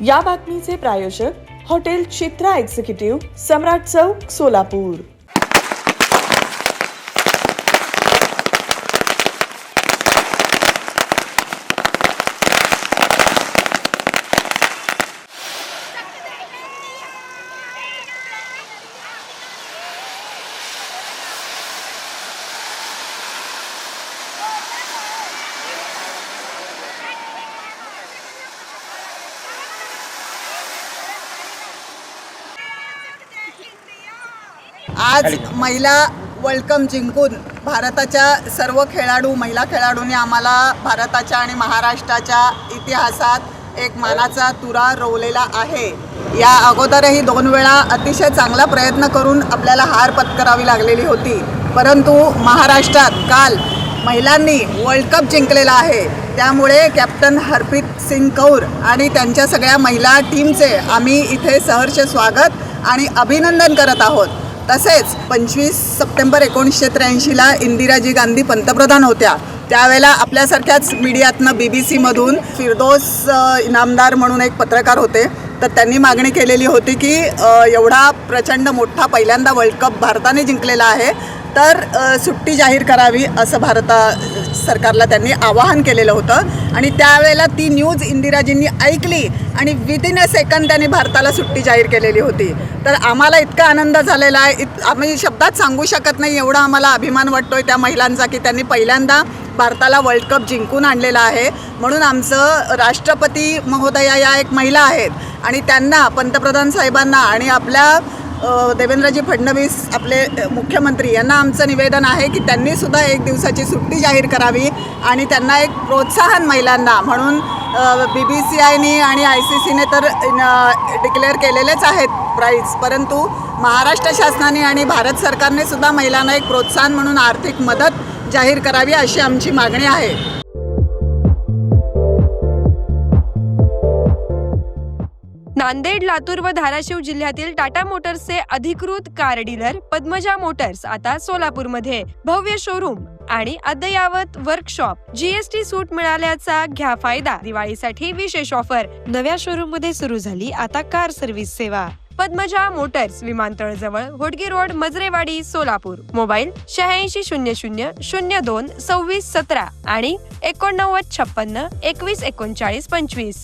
या बातमीचे प्रायोजक हॉटेल चित्रा एक्झिक्युटिव्ह सम्राट चौक सोलापूर. आज महिला वर्ल्ड कप जिंकून भारताच्या सर्व खेळाडू महिला खेळाडूंनी आम्हाला भारताच्या आणि महाराष्ट्राच्या इतिहासात एक मानाचा तुरा रोवलेला आहे. या अगोदरही दोन वेळा अतिशय चांगला प्रयत्न करून आपल्याला हार पत्करावी लागलेली होती. परंतु महाराष्ट्रात काल महिलांनी वर्ल्ड कप जिंकलेला आहे. त्यामुळे कॅप्टन हरप्रीत सिंग कौर आणि त्यांच्या सगळ्या महिला टीमचे आम्ही इथे सहर्ष स्वागत आणि अभिनंदन करत आहोत. तसेच पंचवीस सप्टेंबर एकोणीसशे त्र्याऐंशीला इंदिराजी गांधी पंतप्रधान होत्या. त्यावेळेला आपल्यासारख्याच मीडियातनं बी बी सीमधून फिरदोस इनामदार म्हणून एक पत्रकार होते. तर त्यांनी मागणी केलेली होती की एवढा प्रचंड मोठा पहिल्यांदा वर्ल्ड कप भारताने जिंकलेला आहे तर सुट्टी जाहीर करावी असं भारता सरकारला त्यांनी आवाहन केलेलं होतं. आणि त्यावेळेला ती न्यूज इंदिराजींनी ऐकली आणि विदिन अ सेकंड त्यांनी भारताला सुट्टी जाहीर केलेली होती. तर आम्हाला इतका आनंद झालेला आहे. इत आम्ही शब्दात सांगू शकत नाही एवढा आम्हाला अभिमान वाटतो आहे त्या महिलांचा की त्यांनी पहिल्यांदा भारताला वर्ल्ड कप जिंकून आणलेला आहे. म्हणून आमचं राष्ट्रपती महोदया या एक महिला आहेत. आणि त्यांना पंतप्रधान साहेबांना आणि आपल्या देवेंद्रजी फडणवीस आपले मुख्यमंत्री यांना आमचं निवेदन आहे की त्यांनी सुद्धा एक दिवसाची सुट्टी जाहीर करावी आणि त्यांना एक प्रोत्साहन महिलांना म्हणून बी बी सी आयनी आणि आय सी सीने तर डिक्लेअर केलेलेच आहेत प्राईज परंतु महाराष्ट्र शासनाने आणि भारत सरकारने सुद्धा महिलांना एक प्रोत्साहन म्हणून आर्थिक मदत जाहीर करावी अशी आमची मागणी आहे. नांदेड लातूर व धाराशिव जिल्ह्यातील टाटा मोटर्सचे अधिकृत कार डीलर पद्मजा मोटर्स आता सोलापूरमध्ये. भव्य शोरूम आणि अद्ययावत वर्कशॉप जीएसटी सूट मिळाल्याचा घ्या फायदा. दिवाळीसाठी विशेष ऑफर नव्या शोरूममध्ये सुरू झाली आता कार सर्व्हिस सेवा. पद्मजा मोटर्स विमानतळजवळ होडगी रोड मजरेवाडी सोलापूर. मोबाईल शहाऐंशी शून्य शून्य शून्य दोन सव्वीस सतरा आणि एकोणनव्वद छप्पन्न एकवीस एकोणचाळीस पंचवीस.